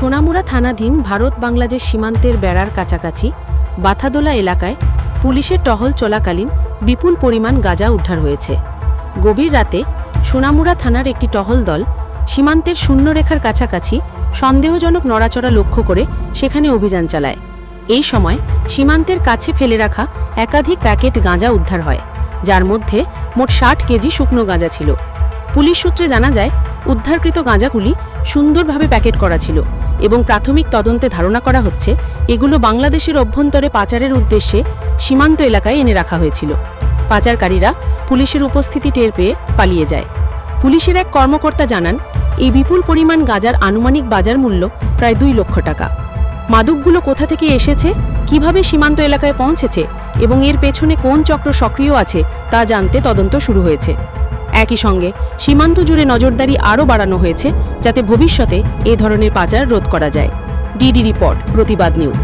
সোনামুড়া থানাধীন ভারত বাংলাদেশ সীমান্তের বেড়ার কাছাকাছি বাথাদোলা এলাকায় পুলিশের টহল চলাকালীন বিপুল পরিমাণ গাঁজা উদ্ধার হয়েছে। গভীর রাতে সোনামুড়া থানার একটি টহল দল সীমান্তের শূন্যরেখার কাছাকাছি সন্দেহজনক নড়াচড়া লক্ষ্য করে সেখানে অভিযান চালায়। এই সময় সীমান্তের কাছে ফেলে রাখা একাধিক প্যাকেট গাঁজা উদ্ধার হয়, যার মধ্যে মোট ষাট কেজি শুকনো গাঁজা ছিল। পুলিশ সূত্রে জানা যায়, উদ্ধারকৃত গাঁজাগুলি সুন্দরভাবে প্যাকেট করা ছিল। এবং প্রাথমিক তদন্তে ধারণা করা হচ্ছে, এগুলো বাংলাদেশের অভ্যন্তরে পাচারের উদ্দেশ্যে সীমান্ত এলাকায় এনে রাখা হয়েছিল। পাচারকারীরা পুলিশের উপস্থিতি টের পেয়ে পালিয়ে যায়। পুলিশের এক কর্মকর্তা জানান, এই বিপুল পরিমাণ গাজার আনুমানিক বাজার মূল্য প্রায় দুই লক্ষ টাকা। মাদকগুলো কোথা থেকে এসেছে, কীভাবে সীমান্ত এলাকায় পৌঁছেছে এবং এর পেছনে কোন চক্র সক্রিয় আছে তা জানতে তদন্ত শুরু হয়েছে। একই সঙ্গে সীমান্ত জুড়ে নজরদারি আরও বাড়ানো হয়েছে যাতে ভবিষ্যতে এ ধরনের পাচার রোধ করা যায়। ডিডি রিপোর্ট, প্রতিবাদ নিউজ।